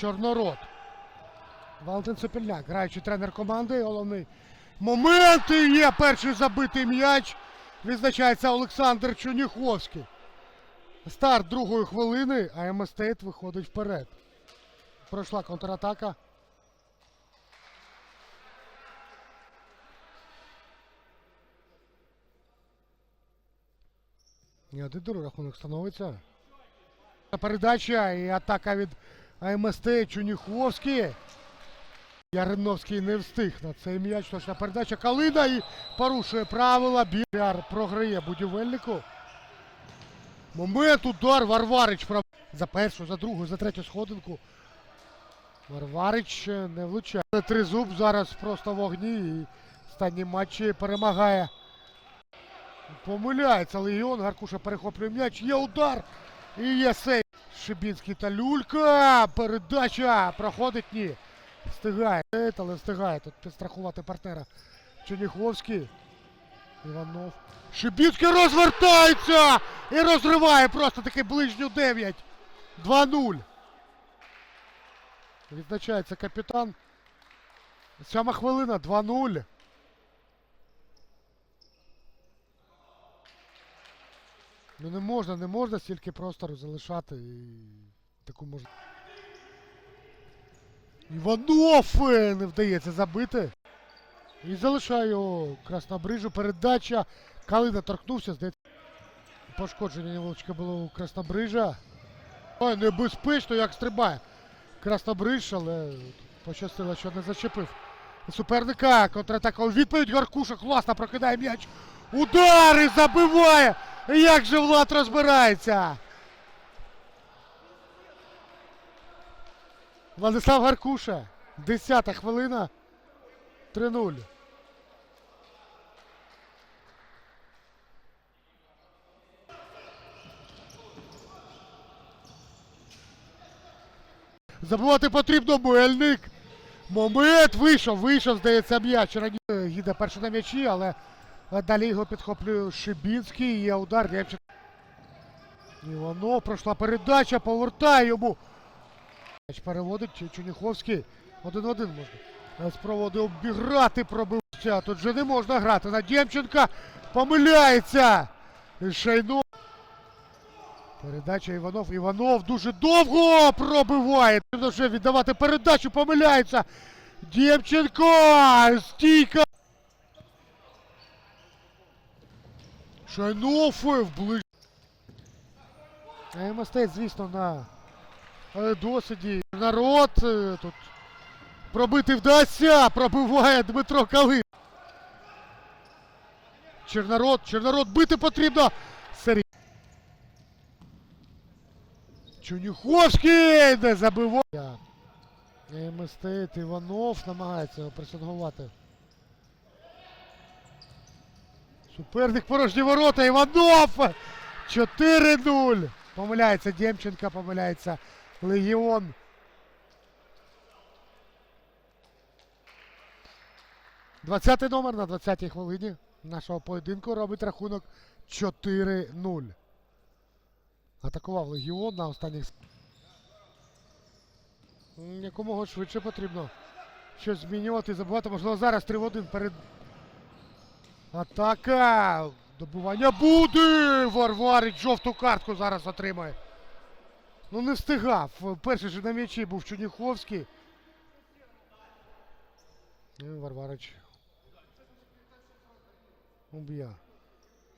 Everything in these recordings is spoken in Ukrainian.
Чорнород. Валентин Сопільняк, граючий тренер команди. Головний момент і є перший забитий м'яч. Відзначається Олександр Чуніховський. Старт другої хвилини, а МС Стейт виходить вперед. Пройшла контратака. Ні, один рахунок становиться. Передача і атака від АМСТ Чуніховський. Яриновський не встиг на цей м'яч. Точна передача Калина і порушує правила. Біляр програє будівельнику. Момент удар Варварич за першу, за другу, за третю сходинку. Варварич не влучає. Тризуб зараз просто в вогні і останні матчі перемагає. Помиляється Легіон. Гаркуша перехоплює м'яч. Є удар. І є сейв. Шибінський та Люлька. Передача. Проходить ні. Встигає. Але встигає тут підстрахувати партнера. Черніховський. Іванов. Шибінський розвертається! І розриває просто таки ближню 9. 2-0. Відзначається капітан. Сьома хвилина 2-0. Ну не можна, не можна стільки простору залишати і таку можна. Іванов е, не вдається забити. І залишає його Краснобрижу. Передача. Калина торкнувся, здається. Пошкодження невеличке було у Краснобрижа. Ой, небезпечно, як стрибає. Краснобриж, але пощастило, що не зачепив. Суперника контратака у відповідь Гаркуша класно прокидає м'яч. Удари забиває! Як же Влад розбирається? Владислав Гаркуша. Десята хвилина. 3-0. Забувати потрібно Мельник. Момент вийшов, вийшов, здається, м'яч. Раніше їде перший на м'ячі, але далі його підхоплює Шибінський. Є удар. Лєвчик. Іванов пройшла передача, повертає йому. Переводить Чуніховський. Один-один можна. Спробує обіграти, пробився. Тут же не можна грати. На Дємченка помиляється. Шайно. Передача Іванов. Іванов дуже довго пробиває. Вже віддавати передачу, помиляється. Дємченко! Стійка! Шайнов вближ. Мистець, звісно, на е, досвіді. Народ е, тут пробити вдасться. Пробиває Дмитро Калин. Чорнород, Чорнород бити потрібно. Сергій. Чуніховський не забиває. Мистець Іванов намагається його пресингувати. Суперник порожні ворота. Іванов! 4-0. Помиляється Демченка, помиляється Легіон. Двадцятий номер на 20-й хвилині нашого поєдинку робить рахунок 4-0. Атакував Легіон на останніх. Якомога швидше потрібно щось змінювати забувати. Можливо, зараз 3 в 1 перед. Атака! Добування буде! Варварить жовту картку зараз отримає. Ну не встигав. Перший же на м'ячі був Чуніховський. Ну, Варварич. Уб'я.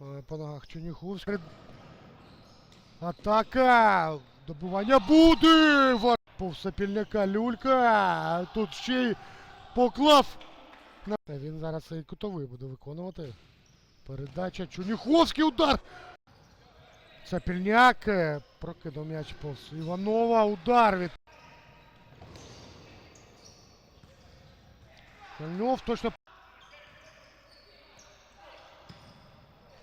Е, По ногах Чуніховський. Атака! Добування буде! Вар... Повсапільняка люлька. Тут ще й поклав. Він зараз і кутовий буде виконувати. Передача Чуніховський удар. Сапільняк е, прокидав м'яч повз Іванова. Удар від. Кальнов точно.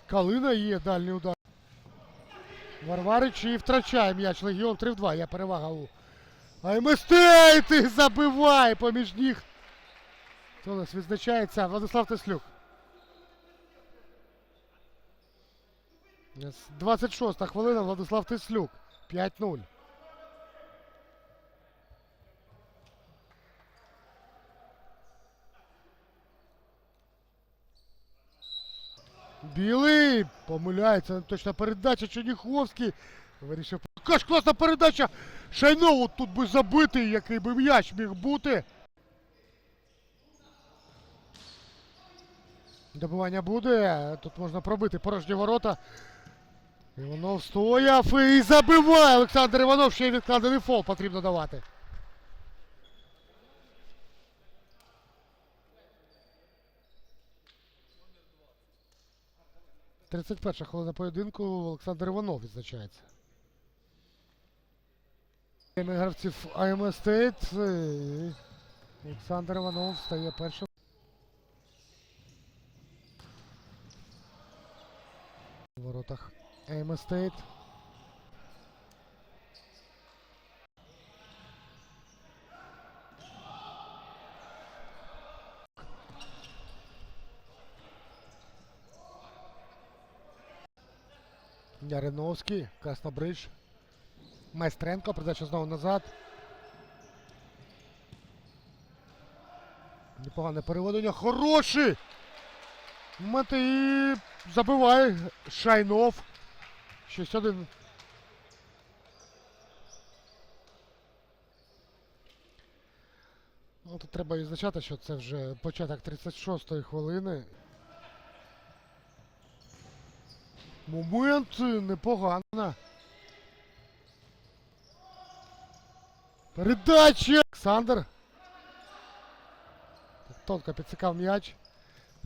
Калина є дальній удар. Варварич і втрачає м'яч. Легіон 3 в 2. Є перевага у АМСТ забиває поміж ніг. Тулес відзначається. Владислав Теслюк. 26-та хвилина. Владислав Теслюк. 5-0. Білий помиляється. Точна передача. Черніховський. Вирішив. Яка класна передача. Шайнову тут би забитий, який би м'яч міг бути. Добивання буде. Тут можна пробити порожні ворота. Іванов стояв і забиває Олександр Іванов. Ще й відкладений фол потрібно давати. Тридцять перша хвилина поєдинку Олександр Іванов відзначається. Гравців АМ Стейт. Олександр Іванов стає першим. У воротах АМ Стейт. Яриновський, Краснобриж. Майстренко, передача знову назад. Непогане переведення. Хороший! Моменти забиває Шайнов. 6-1. Ну, тут треба відзначати, що це вже початок 36-ї хвилини. Момент непогано. Передача! Олександр. Тонко підсікав м'яч.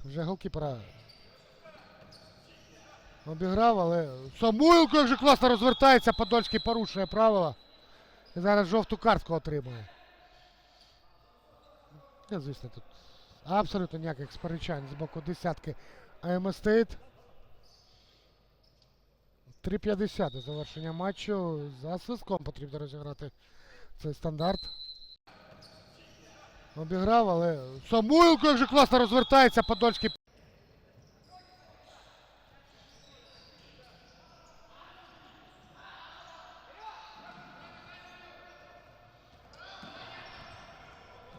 Вже голкіпера обіграв, але Самойленко як же класно розвертається, Подольський порушує правила. І зараз жовту картку отримує. Я, звісно, тут абсолютно ніяких сперечань з боку десятки Стейт. 3.50 до завершення матчу. За свистком потрібно розіграти цей стандарт. Обіграв, але Самойленко як же класно розвертається, Подольський.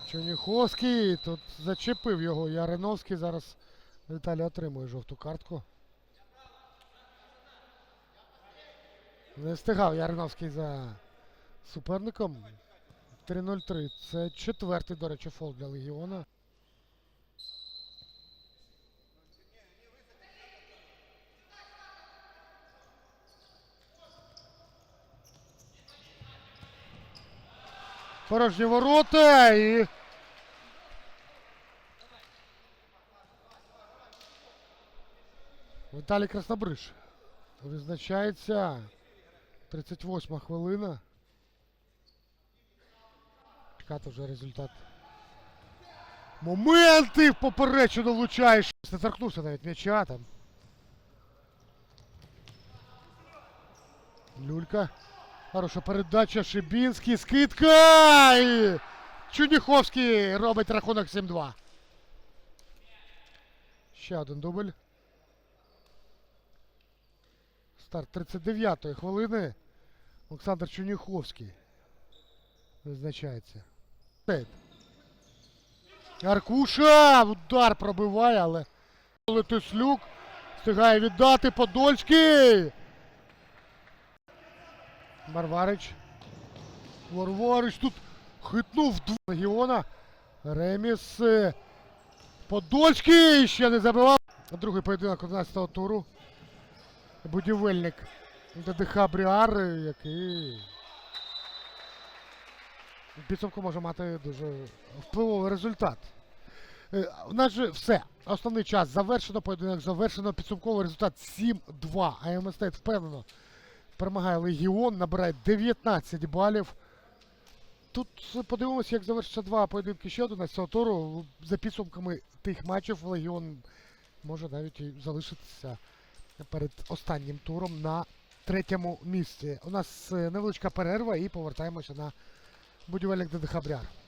Черніховський тут зачепив його Яриновський. Зараз Віталій отримує жовту картку. Не встигав Яриновський за суперником. 3-0-3. Це четвертий, до речі, фол для Легіона. Порожні ворота і. Віталій Краснобриж. Визначається 38 хвилина. Чекати вже результат. Моменти поперечину влучаєш. Не торкнувся навіть м'яча там. Люлька. Хороша передача. Шибінський. Скидка. І Чудніховський робить рахунок 7-2. Ще один дубль. Старт 39-ї хвилини. Олександр Чуніховський. Визначається. Тейт. Аркуша! Удар пробиває, але Летислюк встигає віддати Подольський. Варварич. Варварич тут хитнув два легіона. Реміс. е, Подольський ще не забивав. Другий поєдинок 11-го туру. Будівельник ДДХ Бріар, який в підсумку може мати дуже впливовий результат. Е, У нас же все. Основний час завершено, поєдинок завершено. Підсумковий результат 7-2. АМ Стейт впевнено перемагає Легіон, набирає 19 балів. Тут подивимося, як завершиться два поєдинки ще 11 туру. За підсумками тих матчів Легіон може навіть і залишитися перед останнім туром на третьому місці. У нас е, невеличка перерва і повертаємося на будівельник ДДХ Бряр.